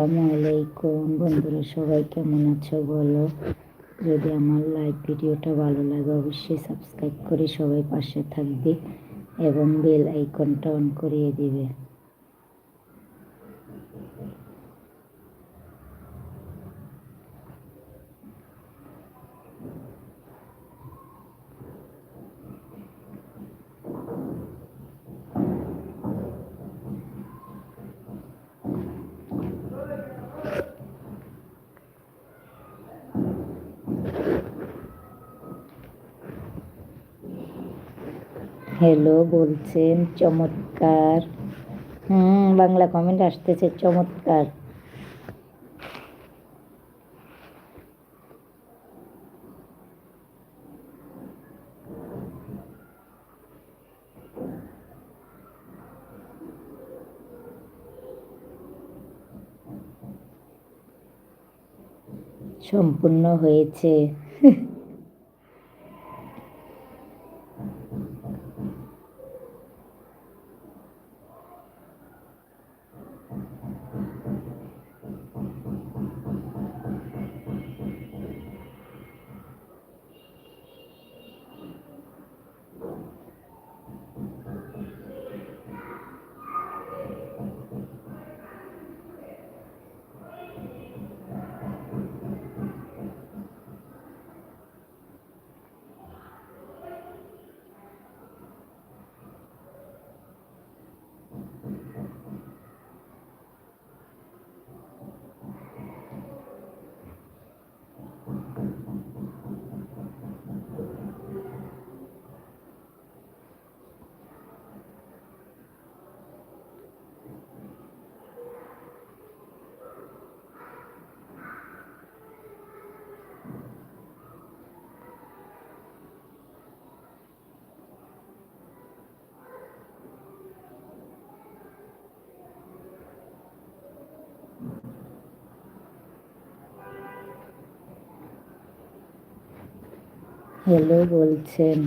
আসসালামু আলাইকুম। বন্ধুরা, সবাই কেমন আছো বলো? যদি আমার লাইভ ভিডিওটা ভালো লাগে, অবশ্যই সাবস্ক্রাইব করে সবাই পাশে থাকবে এবং বেল আইকনটা অন করিয়ে দিবে। হ্যালো বলছেন চমৎকার। হুম বাংলা কমেন্ট আসতেছে চমৎকার। সম্পূর্ণ হয়েছে। হ্যালো বলছেন।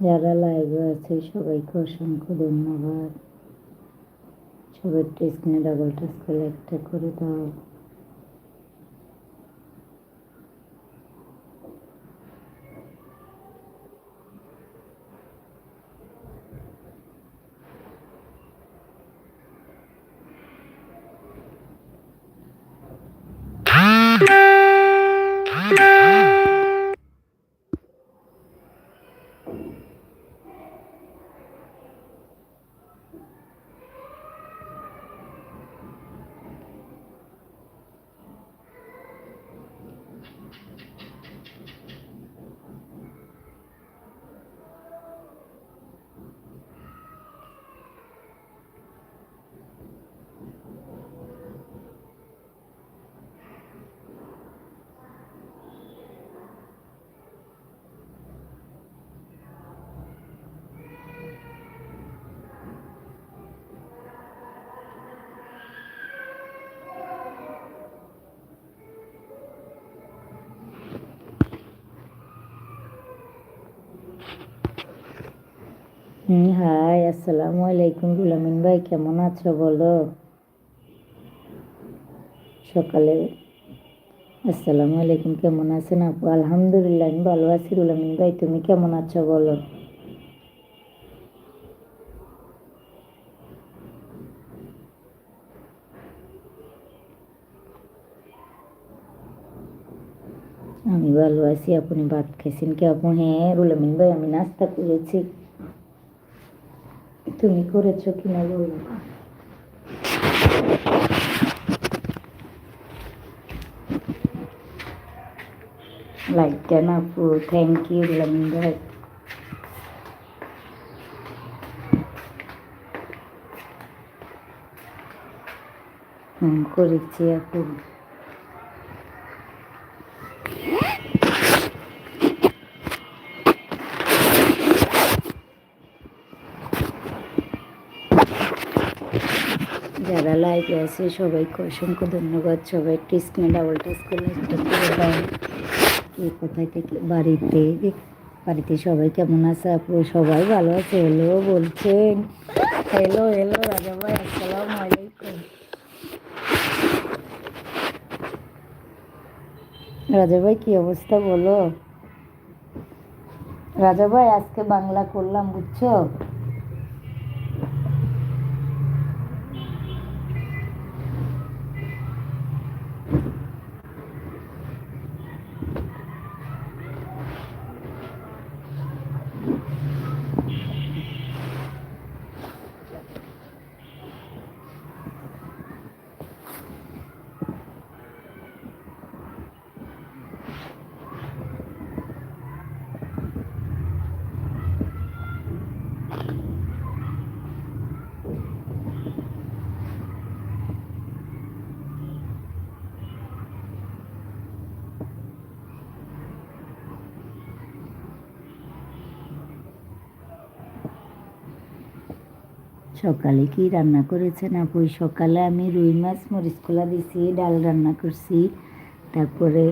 যারা লাইভে আছে সবাইকে অসংখ্য ধন্যবাদ। সবাই নিয়ে ডাবল টাচ করে একটা করে দাও। হাই, আসসালামু আলাইকুম গুলামিন ভাই, কেমন আছো বলো? সকালে, আসসালামু আলাইকুম, কেমন আছেন আপু? আলহামদুলিল্লাহ, আমি ভালো আছি রুলামিন ভাই, তুমি কেমন আছো বলো? আমি ভালো আছি, আপনি ভাত খাইছেন কি আপু? হ্যাঁ রুলামিন ভাই, আমি নাস্তা করেছি। তুমি করেছ কিনা বলো। লাইকটা না আপু? থ্যাংক ইউ হুম করেছি আপু। যারা লাইভে আছে, সবাইকে অসংখ্য ধন্যবাদ। সবাই স্ক্রিনে ডাবল টাচ কে কোথায় থেকে, বাড়িতে বাড়িতে সবাই কেমন আছে? আপু সবাই ভালো আছে? হ্যালো বলছেন। হ্যালো হ্যালো রাজা ভাই, আসসালাম আলাইকুম। রাজা ভাই, কি অবস্থা বলো? রাজা ভাই, আজকে বাংলা করলাম, বুঝছ? সকালে কি রান্না করেছেন আপু? সকালে আমি রুই মাছ, মরিচ কলা দিছি, ডাল রান্না করছি। তারপরে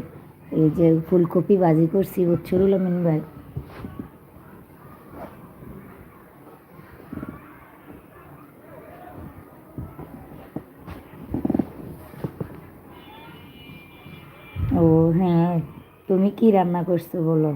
এই যে ফুলকপি ভাজি করছি বচ্চরুল আমিন ভাই। ও হ্যাঁ তুমি কি রান্না করছ বলো?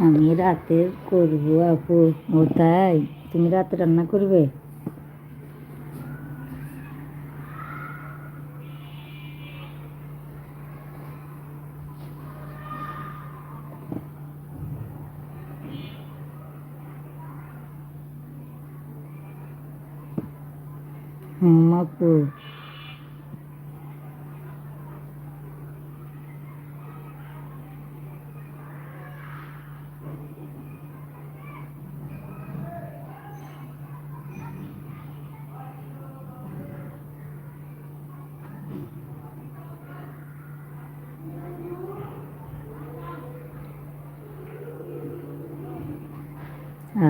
আমি রাতে করব আপু। ও তাই? তুমি রাতে রান্না করবে? হুম আপু।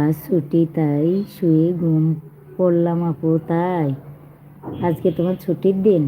আজ ছুটি তাই শুয়ে ঘুম পড়লাম আপু তাই। আজকে তোমার ছুটির দিন?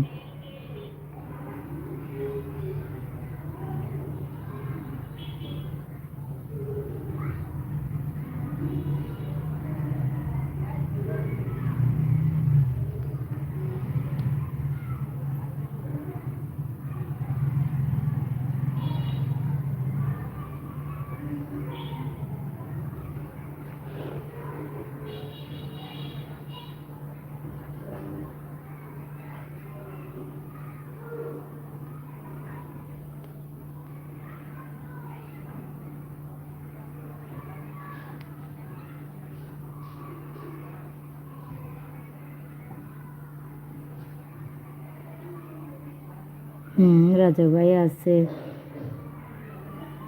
হুম, রাজা আছে।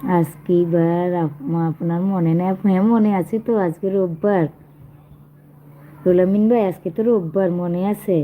আজকে বার আপনার মনে নেই? হ্যাঁ মনে আছে তো? আজকে রোববার। রোলামিন ভাই, আজকে তো রোববার মনে আছে।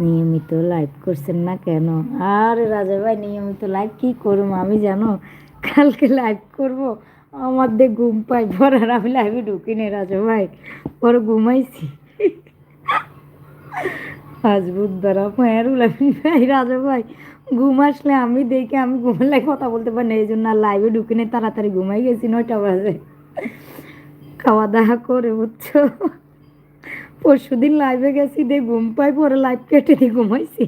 নিয়মিত লাইভ করছেন না কেন? আর রাজা ভাই, নিয়মিত লাইভ কি করব? আমি জানো, কালকে লাইভ করব। আমার দিয়ে ঘুম পাই পর আর আমি লাইভে ঢুকি নি রাজা ভাই। পরে ঘুমাইছি। আজ বুধবার মায়ের উলামি ভাই, রাজা ভাই, ঘুম আসলে আমি দেখে আমি ঘুমালে কথা বলতে পারি না, এই জন্য আর লাইভে ঢুকি নি তাড়াতাড়ি ঘুমাই গেছি, নয়টা বাজে। খাওয়া দাওয়া করে বুঝছ পরশু দিন লাইভে গেছি দিয়ে ঘুম পাই পরে লাইভ কেটে দিয়ে ঘুমাইছি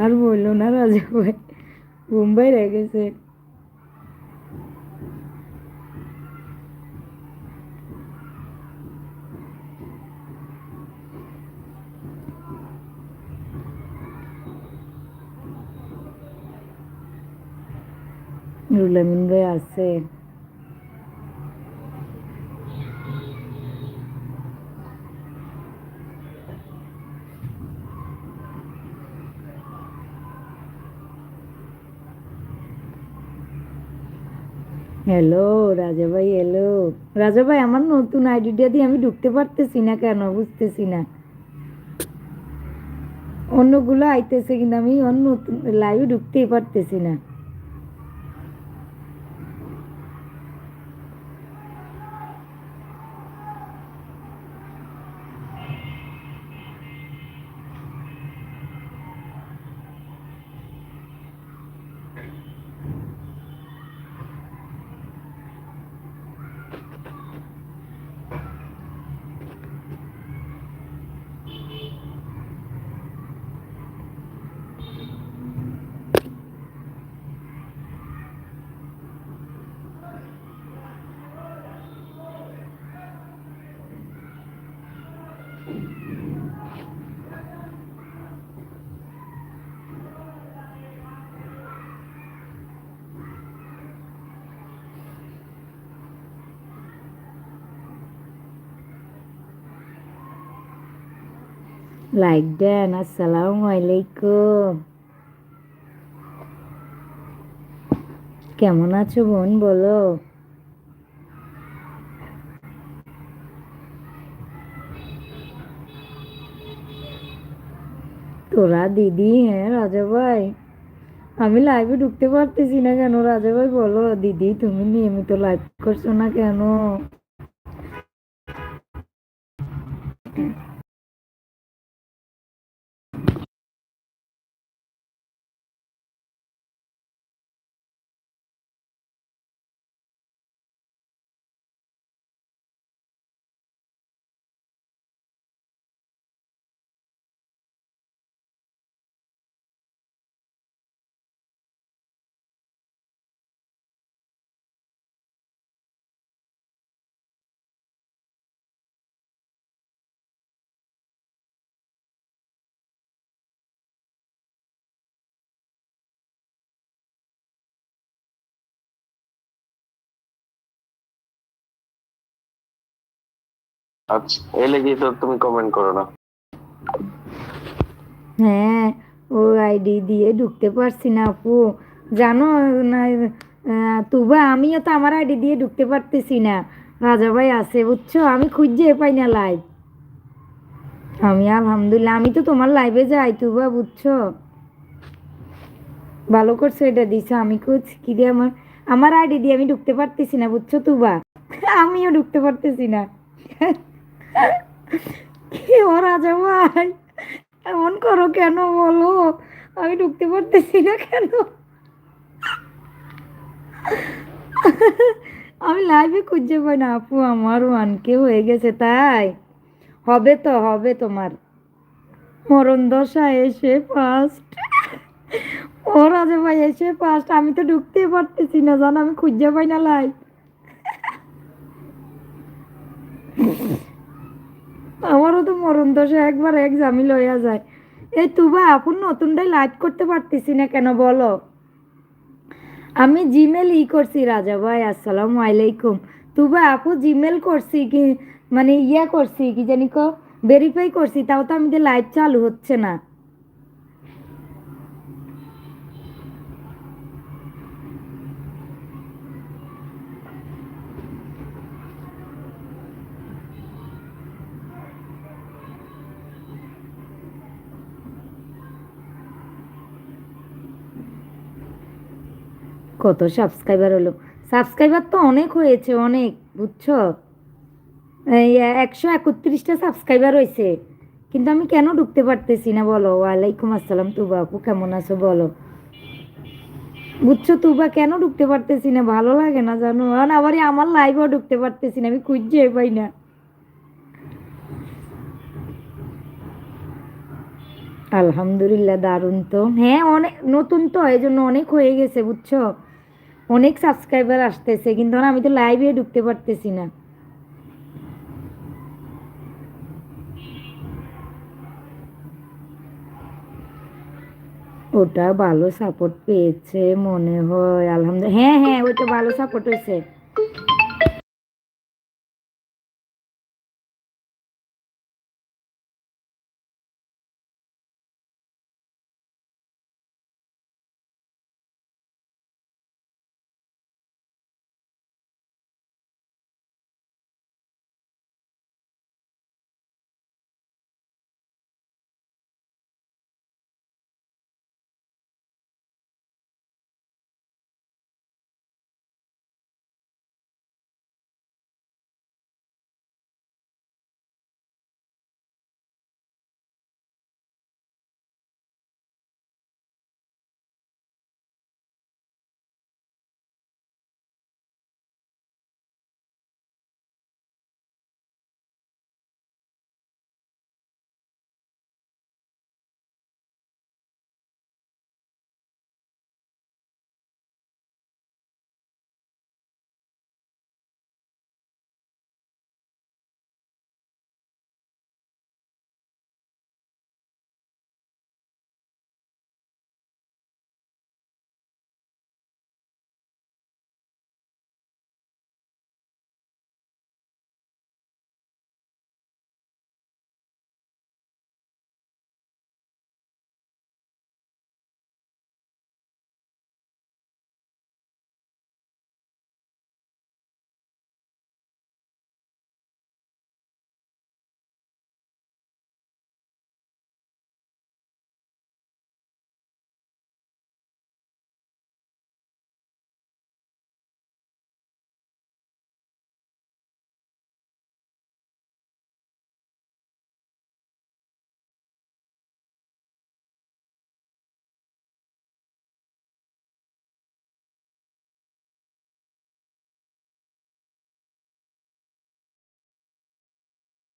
আর বলল না রাজা ভাই, ঘুম বাইরে গেছে। রুলামিন ভাই আছে। হ্যালো রাজা ভাই হ্যালো রাজা ভাই আমার নতুন আইডিটা দিয়ে আমি ঢুকতে পারতেছি না কেন? বুঝতেছি না। অন্যগুলো আইতেছে কিন্তু আমি অন্য নতুন লাইভে ঢুকতেই পারতেছি না। লাইক দেন আসসালামু আলাইকুম কেমন আছো বোন? বলো। তোরা দিদি হ্যাঁ রাজা ভাই। আমি লাইভে ঢুকতে পারতেছি না কেন, রাজা ভাই, বলো। দিদি, তুমি নিয়মিত লাইভ করছ না কেন? আচ্ছা এই লেগে তো তুমি কমেন্ট করো না। হ্যাঁ ও আইডি দিয়ে ঢুকতে পারছি না আপু। জানো, না তুবা, আমিও তো আমার আইডি দিয়ে ঢুকতে পারতেছি না। রাজা ভাই আছে, বুঝছ? আমি খুঁজে পাই না লাইভ আমি আলহামদুলিল্লাহ, আমি তো তোমার লাইভে যাই, তুবা, বুঝছ? ভালো করছ এটা দিছো, আমি খুঁজ কি দিয়ে আমার আমার আইডি দিয়ে আমি ঢুকতে পারতেছি না, বুঝছ, তুবা? আমিও ঢুকতে পারতেছি না। কি ও রাজা ভাই? এমন করো কেন বলো? আমি ঢুকতে পারতেছি না কেন? আমি লাইভে খুঁজে পাই না আপু, আমার ওয়ানকে হয়ে গেছে তাই। হবে তো, হবে তোমার। মরণ দশা এসে ফার্স্ট ও রাজা ভাই এসে ফার্স্ট আমি তো ঢুকতে পারতেছি না, জানো, আমি খুঁজে পাই না লাইভ আমারও তো মরণ দশা একবার এক লইয়া যায়। এই তুবা আপন নতুনটাই লাইভ করতে পারতেছি না কেন বলো? আমি জিমেল ই করছি, রাজা ভাই, আসসালামু আলাইকুম। তুবা, আপু জিমেল করছি কি মানে ইয়া করছি, কি জানি কো ভেরিফাই করছি, তাও তো আমি লাইট চালু হচ্ছে না। কত সাবস্ক্রাইবার হলো? সাবস্ক্রাইবার তো অনেক হয়েছে, অনেক, বুঝছ? এই একশো একত্রিশটা সাবস্ক্রাইবার হয়েছে। কিন্তু আমি কেন ঢুকতে পারতেছি না বলো? ওয়ালাইকুম আসসালাম, তুবা আপু, কেমন আছো বলো? বুঝছ তুবা, কেন ঢুকতে পারতেছি না? ভালো লাগে না জানো? আর আবার আমার লাইভেও ঢুকতে পারতেছি না, আমি খুঁজছে পাই না। আলহামদুলিল্লাহ, দারুণ তো। হ্যাঁ অনেক নতুন তো এই জন্য অনেক হয়ে গেছে, বুঝছ? অনেক সাবস্ক্রাইবার আসতেছে, কিন্তু আমি তো লাইভে ঢুকতে পারতেছি না। ওটা ভালো সাপোর্ট পেয়েছে মনে হয়, আলহামদুলিল্লাহ। হ্যাঁ হ্যাঁ ওইটা ভালো সাপোর্ট হয়েছে।